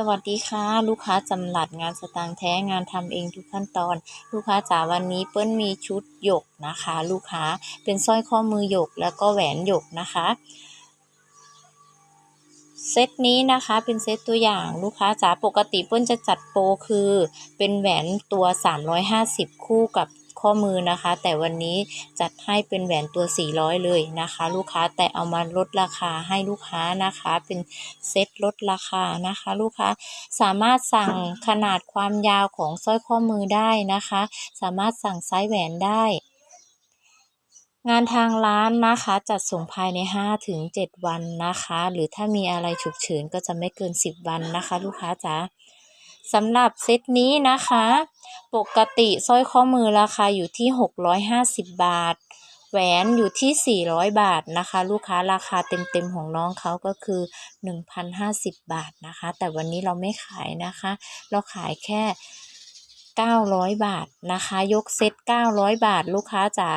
สวัสดีค่ะ ลูกค้าจำหลัดงานสตางค์แท้งานทำเองทุกขั้นตอน ลูกค้าจ๋าวันนี้เปิ้ลมีชุดหยกนะคะ ลูกค้าเป็นสร้อยข้อมือหยกแล้วก็แหวนหยกนะคะเซตนี้นะคะเป็นเซตตัวอย่างลูกค้าจ๋าปกติเปิ้ลจะจัดโปรคือ เป็นแหวนตัว 350 คู่กับ ข้อมือนะคะ แต่วันนี้จัดให้เป็นแหวนตัว 400 เลยนะคะ ลูกค้าแต่เอามาลดราคาให้ลูกค้านะคะ เป็นเซตลดราคานะคะ ลูกค้าสามารถสั่งขนาดความยาวของสร้อยข้อมือได้นะคะ สามารถสั่งไซส์แหวนได้งานทางร้านนะคะจัดส่งภายใน5ถึง7วันนะคะ หรือถ้ามีอะไรฉุกเฉินก็จะไม่เกิน 10 วันนะคะ ลูกค้าจ๋าสำหรับเซตนี้นะคะ ปกติสร้อยข้อมือราคาอยู่ที่ 650 บาท แหวนอยู่ที่ 400 บาทนะคะ ลูกค้าราคาเต็มๆของน้องเขาก็คือ 1,050 บาทนะคะ แต่วันนี้เราไม่ขายนะคะ เราขายแค่ 900 บาทนะคะ ยกเซต 900 บาท ลูกค้าจ๋า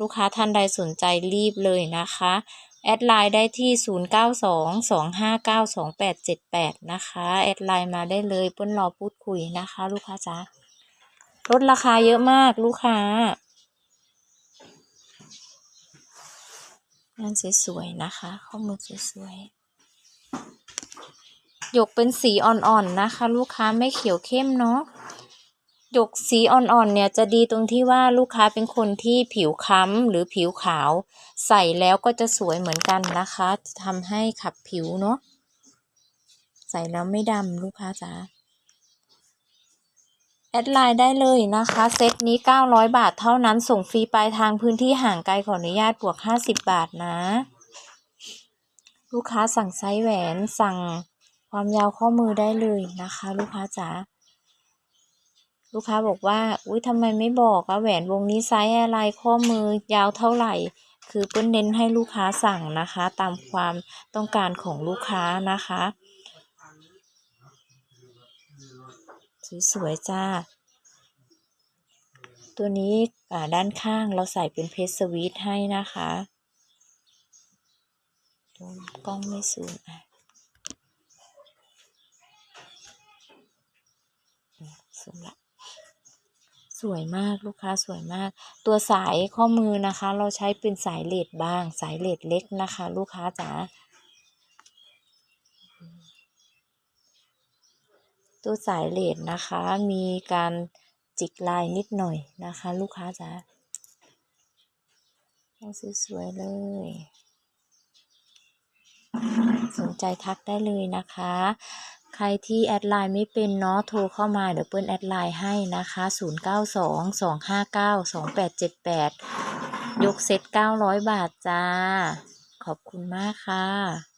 ลูกค้าท่านใดสนใจรีบเลยนะคะ แอดไลน์ได้ที่ 0922592878 นะคะ แอดไลน์มาได้เลยเปิ้ลรอพูดคุยนะคะ ลูกค้าจ๋า ลดราคาเยอะมากลูกค้างานสวยๆนะคะ ข้อมือสวยๆหยกเป็นสีอ่อนๆนะคะ ลูกค้าไม่เขียวเข้มเนาะหยกสีอ่อนๆเนี่ยจะดีตรงที่ว่าลูกค้าเป็นคนที่ผิวค้ำหรือผิวขาว ใส่แล้วก็จะสวยเหมือนกันนะคะทำให้ขับผิวเนาะใส่แล้วไม่ดำลูกค้าจ๋า ดไลน์ได้เลยนะคะ เซตนี้ 900 บาทเท่านั้นส่งฟรีปลายทางพื้นที่ห่างไกลขออนุญาตบวก 50 บาทนะ ลูกค้าสั่งไซส์แหวนสั่งความยาวข้อมือได้เลยนะคะ ลูกค้าจ๋าลูกค้าบอกว่า อุ้ยทำไมไม่บอกอะแหวนวงนี้ไซส์อะไรข้อมือยาวเท่าไหร่ คือเปิ้ลเน้นให้ลูกค้าสั่งนะคะ ตามความต้องการของลูกค้านะคะ สวยๆจ้า ตัวนี้ด้านข้างเราใส่เป็นเพชรสวีทให้นะคะกล้องไม่ซูมอะซูมละสวยมากลูกค้าสวยมาก ตัวสายข้อมือนะคะ เราใช้เป็นสายเลดบาง สายเลดเล็กนะคะ ลูกค้าจ๋า ตัวสายเลดนะคะ มีการจิกลายนิดหน่อยนะคะ ลูกค้าจ๋าสวยๆเลย สนใจทักได้เลยนะคะ ใครที่แอดไลน์ไม่เป็นเนาะโทรเข้ามาเดี๋ยวเปิ้ลแอดไลน์ให้นะคะ 0922592878 ยกเซต900 บาทจ้า ขอบคุณมากค่ะ